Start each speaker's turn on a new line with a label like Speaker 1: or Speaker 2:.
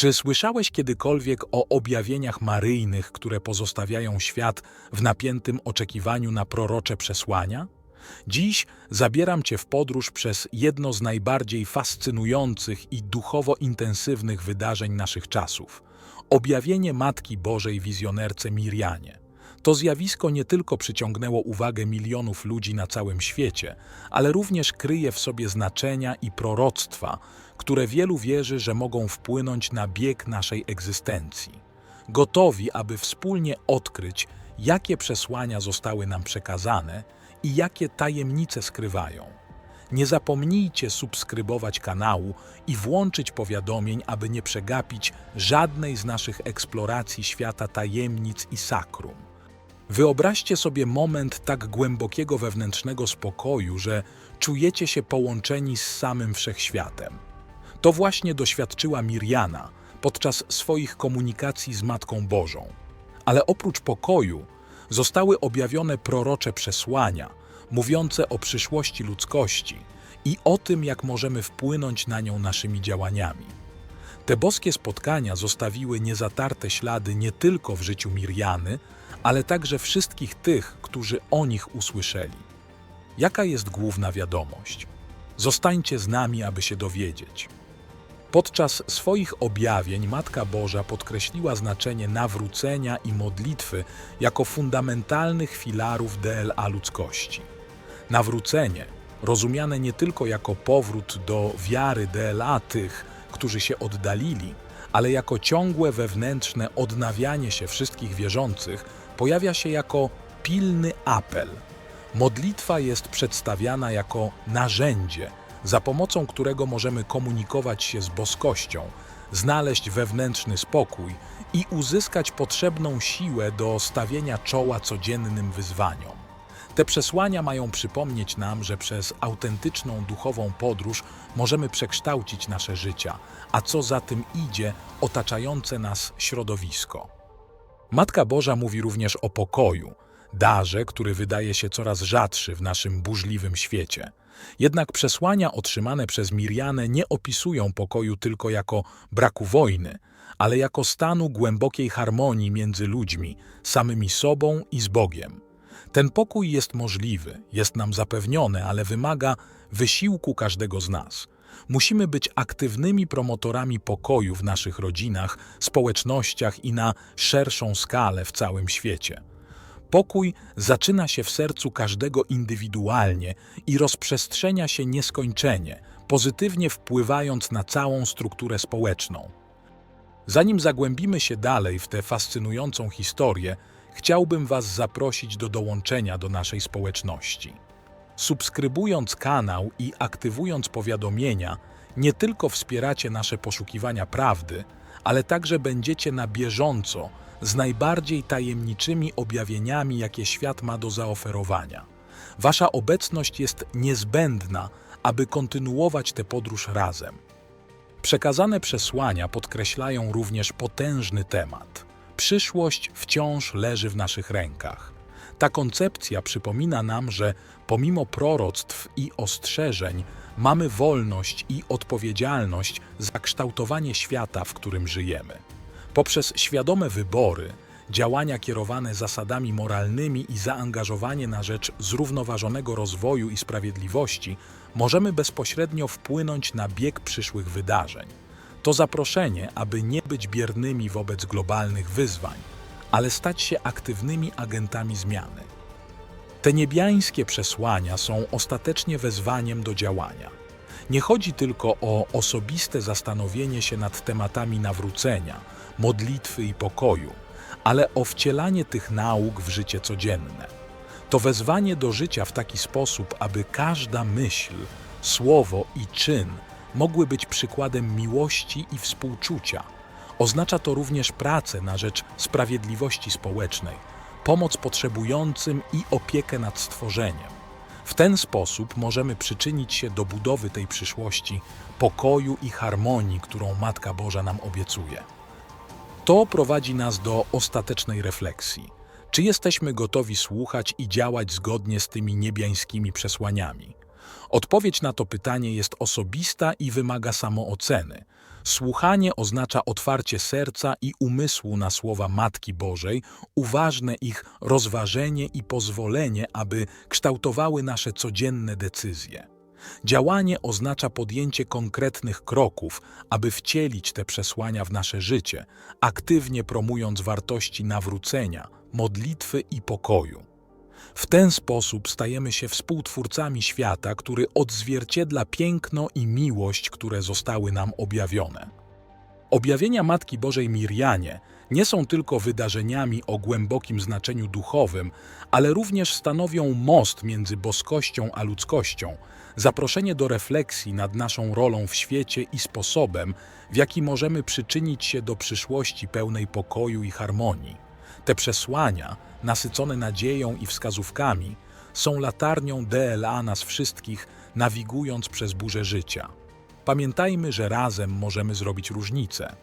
Speaker 1: Czy słyszałeś kiedykolwiek o objawieniach maryjnych, które pozostawiają świat w napiętym oczekiwaniu na prorocze przesłania? Dziś zabieram Cię w podróż przez jedno z najbardziej fascynujących i duchowo intensywnych wydarzeń naszych czasów objawienie Matki Bożej wizjonerce Mirjanie. To zjawisko nie tylko przyciągnęło uwagę milionów ludzi na całym świecie, ale również kryje w sobie znaczenia i proroctwa, które wielu wierzy, że mogą wpłynąć na bieg naszej egzystencji. Gotowi, aby wspólnie odkryć, jakie przesłania zostały nam przekazane i jakie tajemnice skrywają. Nie zapomnijcie subskrybować kanału i włączyć powiadomień, aby nie przegapić żadnej z naszych eksploracji świata tajemnic i sakrum. Wyobraźcie sobie moment tak głębokiego wewnętrznego spokoju, że czujecie się połączeni z samym wszechświatem. To właśnie doświadczyła Mirjana podczas swoich komunikacji z Matką Bożą. Ale oprócz pokoju zostały objawione prorocze przesłania, mówiące o przyszłości ludzkości i o tym, jak możemy wpłynąć na nią naszymi działaniami. Te boskie spotkania zostawiły niezatarte ślady nie tylko w życiu Mirjany, ale także wszystkich tych, którzy o nich usłyszeli. Jaka jest główna wiadomość? Zostańcie z nami, aby się dowiedzieć. Podczas swoich objawień Matka Boża podkreśliła znaczenie nawrócenia i modlitwy jako fundamentalnych filarów DLA ludzkości. Nawrócenie, rozumiane nie tylko jako powrót do wiary DLA tych, którzy się oddalili, ale jako ciągłe wewnętrzne odnawianie się wszystkich wierzących, pojawia się jako pilny apel. Modlitwa jest przedstawiana jako narzędzie, za pomocą którego możemy komunikować się z boskością, znaleźć wewnętrzny spokój i uzyskać potrzebną siłę do stawienia czoła codziennym wyzwaniom. Te przesłania mają przypomnieć nam, że przez autentyczną duchową podróż możemy przekształcić nasze życia, a co za tym idzie, otaczające nas środowisko. Matka Boża mówi również o pokoju, darze, który wydaje się coraz rzadszy w naszym burzliwym świecie. Jednak przesłania otrzymane przez Mirjanę nie opisują pokoju tylko jako braku wojny, ale jako stanu głębokiej harmonii między ludźmi, samymi sobą i z Bogiem. Ten pokój jest możliwy, jest nam zapewniony, ale wymaga wysiłku każdego z nas. Musimy być aktywnymi promotorami pokoju w naszych rodzinach, społecznościach i na szerszą skalę w całym świecie. Pokój zaczyna się w sercu każdego indywidualnie i rozprzestrzenia się nieskończenie, pozytywnie wpływając na całą strukturę społeczną. Zanim zagłębimy się dalej w tę fascynującą historię, chciałbym Was zaprosić do dołączenia do naszej społeczności. Subskrybując kanał i aktywując powiadomienia, nie tylko wspieracie nasze poszukiwania prawdy, ale także będziecie na bieżąco z najbardziej tajemniczymi objawieniami, jakie świat ma do zaoferowania. Wasza obecność jest niezbędna, aby kontynuować tę podróż razem. Przekazane przesłania podkreślają również potężny temat. Przyszłość wciąż leży w naszych rękach. Ta koncepcja przypomina nam, że pomimo proroctw i ostrzeżeń, mamy wolność i odpowiedzialność za kształtowanie świata, w którym żyjemy. Poprzez świadome wybory, działania kierowane zasadami moralnymi i zaangażowanie na rzecz zrównoważonego rozwoju i sprawiedliwości, możemy bezpośrednio wpłynąć na bieg przyszłych wydarzeń. To zaproszenie, aby nie być biernymi wobec globalnych wyzwań, ale stać się aktywnymi agentami zmiany. Te niebiańskie przesłania są ostatecznie wezwaniem do działania. Nie chodzi tylko o osobiste zastanowienie się nad tematami nawrócenia, modlitwy i pokoju, ale o wcielanie tych nauk w życie codzienne. To wezwanie do życia w taki sposób, aby każda myśl, słowo i czyn mogły być przykładem miłości i współczucia. Oznacza to również pracę na rzecz sprawiedliwości społecznej, pomoc potrzebującym i opiekę nad stworzeniem. W ten sposób możemy przyczynić się do budowy tej przyszłości, pokoju i harmonii, którą Matka Boża nam obiecuje. To prowadzi nas do ostatecznej refleksji. Czy jesteśmy gotowi słuchać i działać zgodnie z tymi niebiańskimi przesłaniami? Odpowiedź na to pytanie jest osobista i wymaga samooceny. Słuchanie oznacza otwarcie serca i umysłu na słowa Matki Bożej, uważne ich rozważenie i pozwolenie, aby kształtowały nasze codzienne decyzje. Działanie oznacza podjęcie konkretnych kroków, aby wcielić te przesłania w nasze życie, aktywnie promując wartości nawrócenia, modlitwy i pokoju. W ten sposób stajemy się współtwórcami świata, który odzwierciedla piękno i miłość, które zostały nam objawione. Objawienia Matki Bożej Mirjanie nie są tylko wydarzeniami o głębokim znaczeniu duchowym, ale również stanowią most między boskością a ludzkością, zaproszenie do refleksji nad naszą rolą w świecie i sposobem, w jaki możemy przyczynić się do przyszłości pełnej pokoju i harmonii. Te przesłania, nasycone nadzieją i wskazówkami, są latarnią DLA nas wszystkich, nawigując przez burzę życia. Pamiętajmy, że razem możemy zrobić różnicę.